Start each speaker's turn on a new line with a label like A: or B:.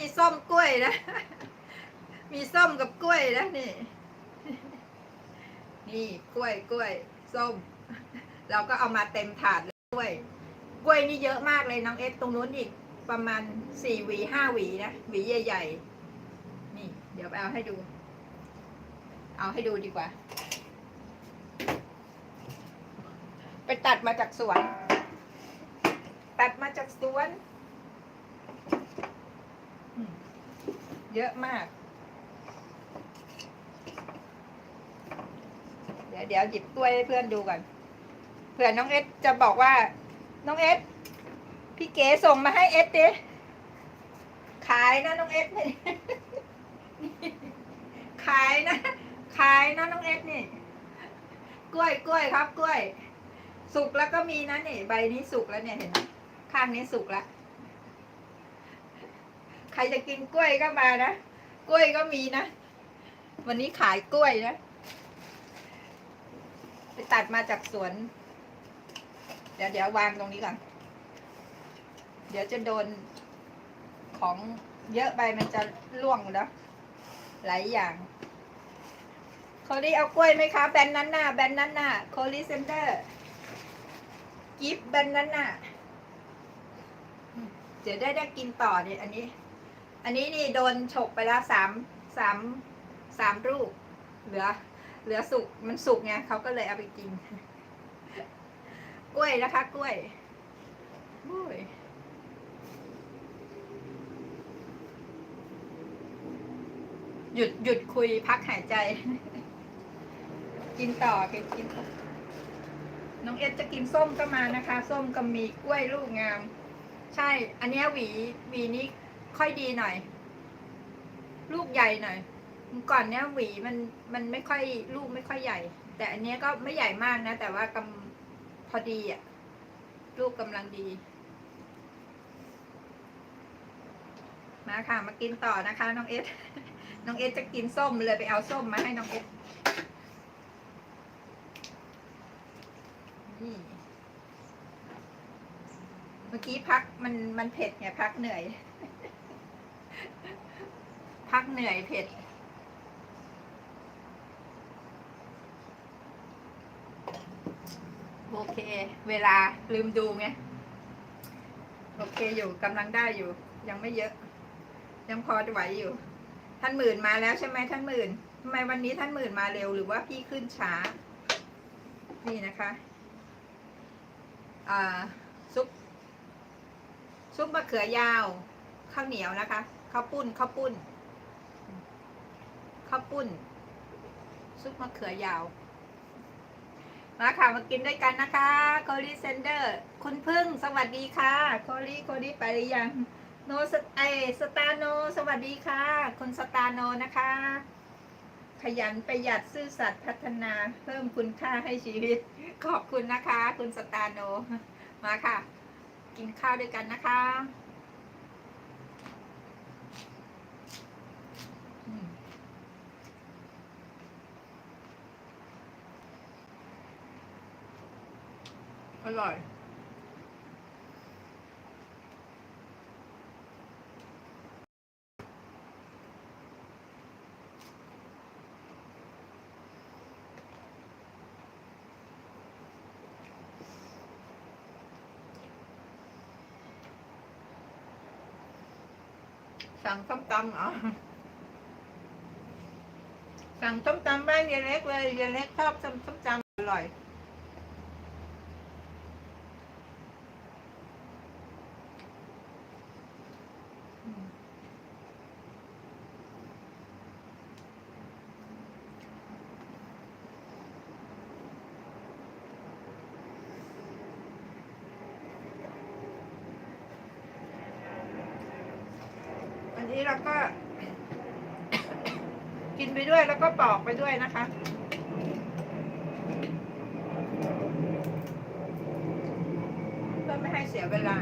A: มีส้มกล้วยนะ มีส้มกับกล้วยนะนี่ นี่กล้วยกล้วย ส้ม เราก็เอามาเต็มถาดเลยกล้วย กล้วยนี่เยอะมากเลยน้องเอสตรงนู้นอีกประมาณสี่หวีห้าหวีนะหวีใหญ่ๆ นี่ เดี๋ยวเอาให้ดู เอาให้ดูดีกว่า ไปตัดมาจากสวน ตัดมาจากสวนอืม เยอะมาก เดี๋ยวเดี๋ยวหยิบกล้วยให้เพื่อนดูก่อนเผื่อน้องเอสจะบอกว่า น้องเอสพี่เก๋ส่งมาให้เอสดิขายนะน้องเอสนี่ขายนะ ขายนะน้องเอสนี่ กล้วยกล้วยครับ กล้วย สุกแล้วก็มีนะนี่ใบนี้สุกแล้วเนี่ยเห็นไหมข้างนี้สุกแล้ว ใครจะกินกล้วยก็มานะ กล้วยก็มีนะ วันนี้ขายกล้วยนะ ไปตัดมาจากสวน เดี๋ยวเดี๋ยววางตรงนี้ก่อน เดี๋ยวจะโดนของเยอะไปมันจะล่วงแล้ว หลายอย่างโคลี่เอากล้วยไหมคะ แบนนั้นน่ะแบนนั้นน่ะโคลี่เซนเตอร์กิฟแบนนั้นน่ะเดี๋ยวได้ได้กินต่อเนี่ยอันนี้ อันนี้นี่โดนฉกไปแล้วสามสามสามลูก เหลือ เหลือสุกมันสุกไงเขาก็เลยเอาไปกิน กล้วยนะคะ กล้วยกล้วยหยุดหยุดคุยพักหายใจ กินต่อกินกินน้องเอ็ดจะกินส้มก็มานะคะ ส้มก็มีกล้วยลูกงาม ใช่ อันนี้หวีหวีนี้ ค่อยดีหน่อย ลูกใหญ่หน่อยก่อนเนี้ยหวีมันมันไม่ค่อยลูกไม่ค่อยใหญ่ แต่อันเนี้ยก็ไม่ใหญ่มากนะ แต่ว่ากำพอดีอะลูกกำลังดี มาค่ะ มากินต่อนะคะ น้องเอสน้องเอสจะกินส้มเลยไปเอาส้มมาให้น้องเอสเมื่อกี้พักมันมันเผ็ดไงพักเหนื่อย พักเหนื่อยเผ็ด โอเค เวลาลืมดูไง โอเคอยู่กำลังได้อยู่ ยังไม่เยอะ ยังพอไหวอยู่ ท่านหมื่นมาแล้วใช่ไหมท่านหมื่นทำไมวันนี้ท่านหมื่นมาเร็วหรือว่าพี่ขึ้นช้า นี่นะคะซุปซุปมะเขือยาวข้าวเหนียวนะคะ ข้าวปุ้นข้าวปุ้นข้าวปุ้น ซุปมะเขือยาว มาค่ะมากินด้วยกันนะคะโคลีเซนเดอร์ คุณพึ่งสวัสดีค่ะโคลีโคลีไปหรือยังโนสไอสตาโน สวัสดีค่ะ คุณสตาโนนะคะ ขยันประหยัดซื่อสัตย์พัฒนาเพิ่มคุณค่าให้ชีวิต ขอบคุณนะคะ คุณสตาโน มาค่ะ กินข้าวด้วยกันนะคะ อร่อย สั่งส้มตำเหรอ สั่งส้มตำบ้านยายเล็กเลยยายเล็กชอบส้มส้มตำอร่อย นี้เราก็ กินไปด้วยแล้วก็ปอกไปด้วยนะคะ เพื่อไม่ให้เสียเวลา